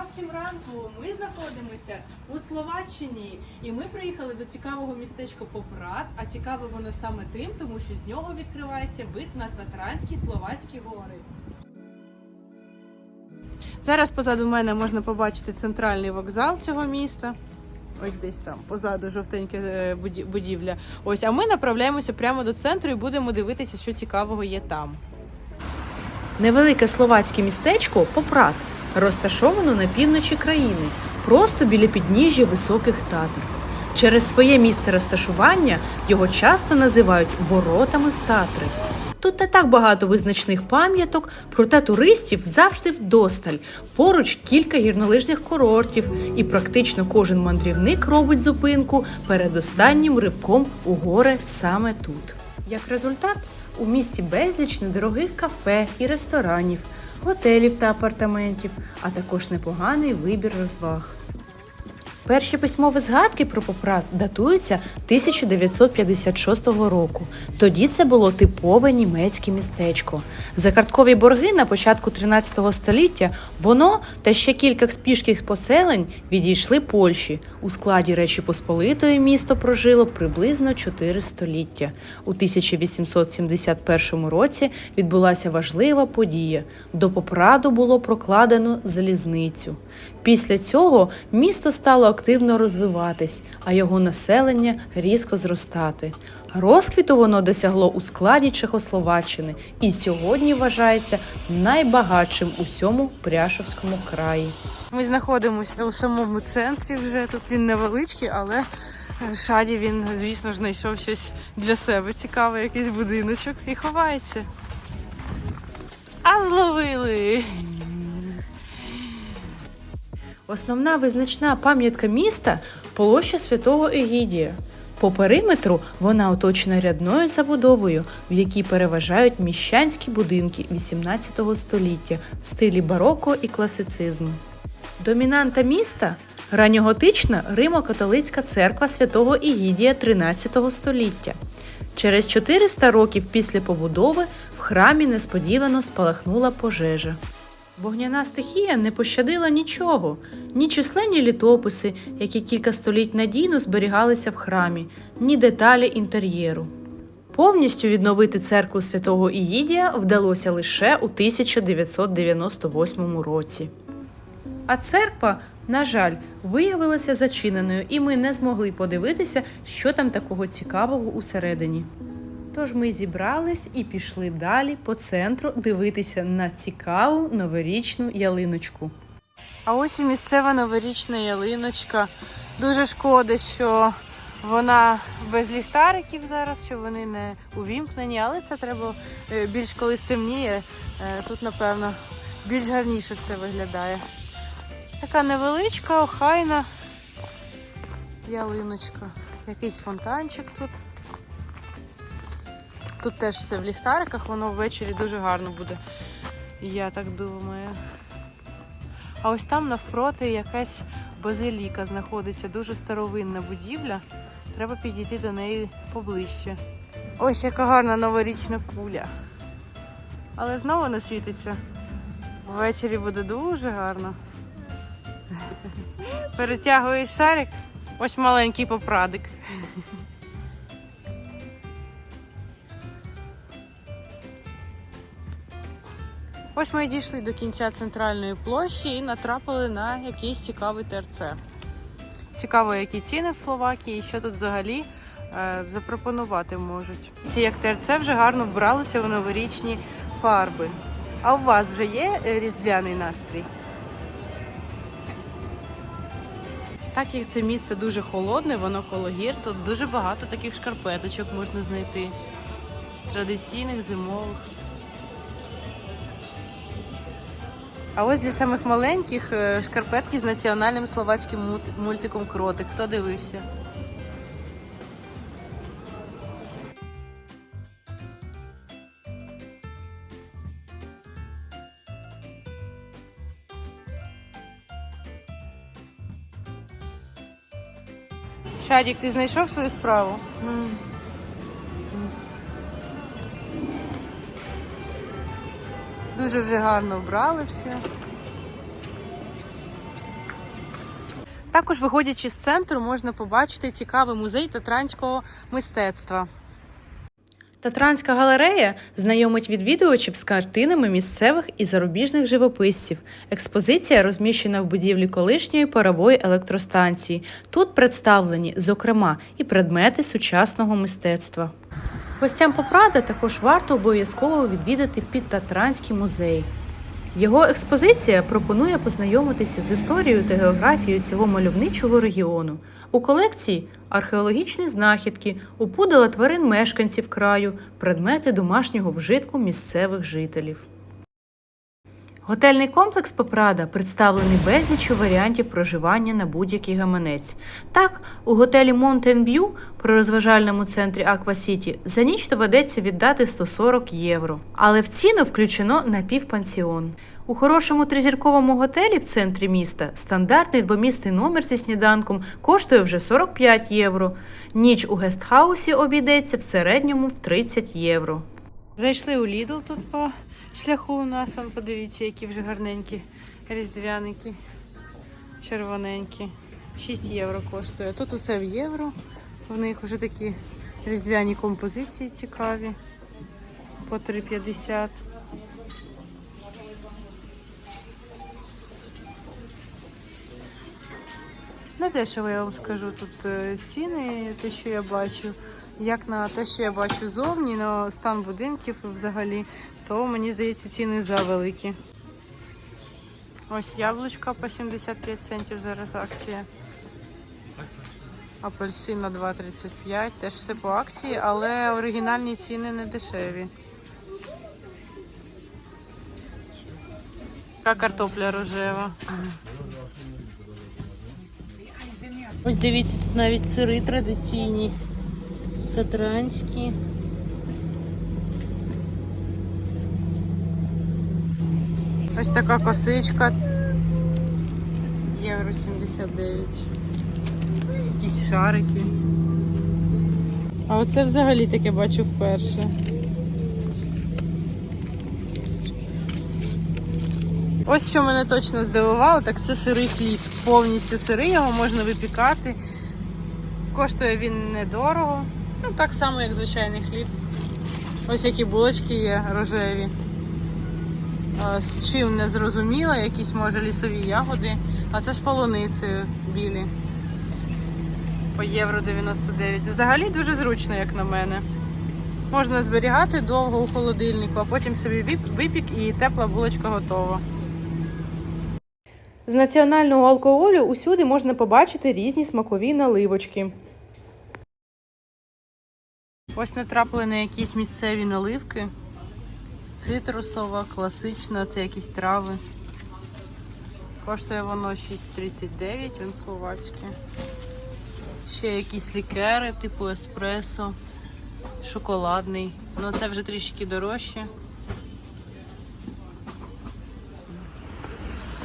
Доброго всім ранку! Ми знаходимося у Словаччині, і ми приїхали до цікавого містечка Попрат. А цікаве воно саме тим, тому що з нього відкривається вид на Татранські Словацькі гори. Зараз позаду мене можна побачити центральний вокзал цього міста. Ось десь там позаду жовтенька е, будівля. Ось, а ми направляємося прямо до центру і будемо дивитися, що цікавого є там. Невелике словацьке містечко Попрат розташовано на півночі країни, просто біля підніжжя високих татр. Через своє місце розташування його часто називають воротами в Татри. Тут не так багато визначних пам'яток, проте туристів завжди вдосталь. Поруч кілька гірнолижних курортів, і практично кожен мандрівник робить зупинку перед останнім ривком у гори саме тут. Як результат, у місті безліч недорогих кафе і ресторанів, готелів та апартаментів, а також непоганий вибір розваг. Перші письмові згадки про Попрат датуються 1956 року. Тоді це було типове німецьке містечко. За карткові борги на початку 13 століття воно та ще кілька спішких поселень відійшли Польщі. У складі Речі Посполитої місто прожило приблизно 4 століття. У 1871 році відбулася важлива подія. До Попраду було прокладено залізницю. Після цього місто стало активно розвиватись, а його населення різко зростати. Розквіту воно досягло у складі Чехословаччини і сьогодні вважається найбагатшим у всьому Пряшовському краї. Ми знаходимося у самому центрі вже. Тут він невеличкий, але е, Шаді він, звісно знайшов щось для себе цікаве, якийсь будиночок і ховається. А зловили! Основна визначна пам'ятка міста площа Святого Егідія. По периметру вона оточена рядною забудовою, в якій переважають міщанські будинки XVIII століття в стилі бароко і класицизму. Домінанта міста ранньоготична Римо-католицька церква святого Ігідія 13 століття. Через 400 років після побудови в храмі несподівано спалахнула пожежа. Вогняна стихія не пощадила нічого, ні численні літописи, які кілька століть надійно зберігалися в храмі, ні деталі інтер'єру. Повністю відновити церкву святого Іїдія вдалося лише у 1998 році. А церква, на жаль, виявилася зачиненою, і ми не змогли подивитися, що там такого цікавого усередині. Тож ми зібрались і пішли далі по центру дивитися на цікаву новорічну ялиночку. А ось і місцева новорічна ялиночка. Дуже шкода, що вона без ліхтариків зараз, що вони не увімкнені, але це треба е, більш коли стемніє. е, Тут, напевно, більш гарніше все виглядає. Така невеличка, охайна ялиночка. Якийсь фонтанчик тут. Тут теж все в ліхтариках, воно ввечері дуже гарно буде. Я так думаю. А ось там навпроти якась базиліка знаходиться, дуже старовинна будівля. Треба підійти до неї поближче. Ось яка гарна новорічна куля. Але знову не світиться. Ввечері буде дуже гарно. Перетягуєш шарик, ось маленький попрадик. Ось ми дійшли до кінця центральної площі і натрапили на якийсь цікавий ТРЦ. Цікаво, які ціни в Словакії і що тут взагалі е, запропонувати можуть. Ці як ТРЦ вже гарно вбралися в новорічні фарби. А у вас вже є е, різдвяний настрій? Так як це місце дуже холодне, воно коло гір, тут дуже багато таких шкарпеточок можна знайти. Традиційних зимових. А ось для самих маленьких е, шкарпетки з національним словацьким мультиком Кротик. Хто дивився? Шадік, ти знайшов свою справу? Дуже вже гарно вбрали все. Також, виходячи з центру, можна побачити цікавий музей татранського мистецтва. Татранська галерея знайомить відвідувачів з картинами місцевих і зарубіжних живописців. Експозиція розміщена в будівлі колишньої парової електростанції. Тут представлені, зокрема, і предмети сучасного мистецтва. Гостям Попрада також варто обов'язково відвідати Підтатранський музей. Його експозиція пропонує познайомитися з історією та географією цього мальовничого регіону. У колекції археологічні знахідки, опудала тварин мешканців краю, предмети домашнього вжитку місцевих жителів. Готельний комплекс Попрада представлений безліччю варіантів проживання на будь-який гаманець. Так, у готелі Mountain View при розважальному центрі Aqua City за ніч доведеться віддати 140 євро. Але в ціну включено напівпансіон. У хорошому тризірковому готелі в центрі міста стандартний двомісний номер зі сніданком коштує вже 45 євро. Ніч у гестхаусі обійдеться в середньому в 30 євро. Зайшли у Лідл тут по шляху у нас. Вон, подивіться, які вже гарненькі різдвяники, червоненькі. 6 євро коштує. Тут усе в євро. В них вже такі різдвяні композиції цікаві. По 3,50. Не дешево, я вам скажу, тут е, ціни, те, що я бачу. Як на те, що я бачу зовні, на стан будинків взагалі, то мені здається, ціни завеликі. Ось яблучка по 75 центів зараз акція. Апельсин на 2,35. Теж все по акції, але оригінальні ціни не дешеві. Така картопля рожева. Ось дивіться, тут навіть сири традиційні. Татранські. Ось така косичка. Євро 79. Якісь шарики. А оце взагалі таке бачу вперше. Ось що мене точно здивувало, так це сирий хліб. Повністю сирий, його можна випікати. Коштує він недорого. Ну, так само, як звичайний хліб. Ось які булочки є рожеві. З чим не зрозуміло, якісь може лісові ягоди, а це з полуницею білі. По євро 99. Взагалі дуже зручно, як на мене. Можна зберігати довго у холодильнику, а потім собі випік і тепла булочка готова. З національного алкоголю усюди можна побачити різні смакові наливочки. Ось натрапили на якісь місцеві наливки. Цитрусова, класична, це якісь трави. Коштує воно 6,39, він словацьке. Ще якісь лікери, типу еспресо, шоколадний. Ну це вже трішки дорожче.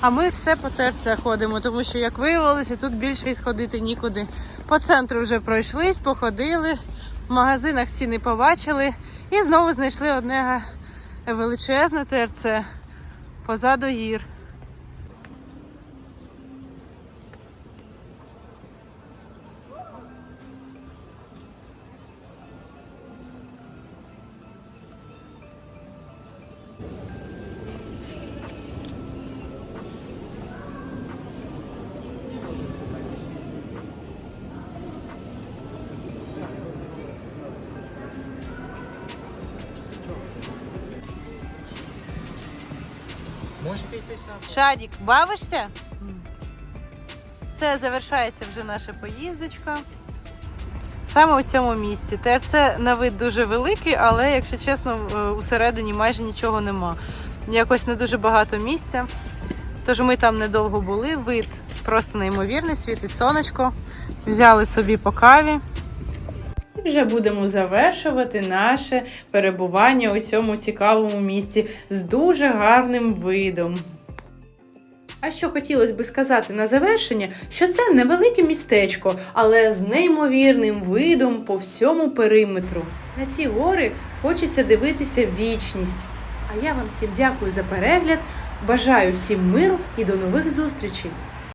А ми все по ТРЦ ходимо, тому що, як виявилося, тут більше й сходити нікуди. По центру вже пройшлись, походили, магазинах ціни побачили і знову знайшли одне величезне ТРЦ позаду гір. Шадік, бавишся? Все, завершається вже наша поїздочка. Саме у цьому місці. ТРЦ на вид дуже великий, але, якщо чесно, е, усередині майже нічого нема. Якось не дуже багато місця. Тож ми там недовго були, вид просто неймовірний, світить сонечко. Взяли собі по каві. Вже будемо завершувати наше перебування у цьому цікавому місці з дуже гарним видом. А що хотілося би сказати на завершення, що це невелике містечко, але з неймовірним видом по всьому периметру. На ці гори хочеться дивитися вічність. А я вам всім дякую за перегляд. Бажаю всім миру і до нових зустрічей!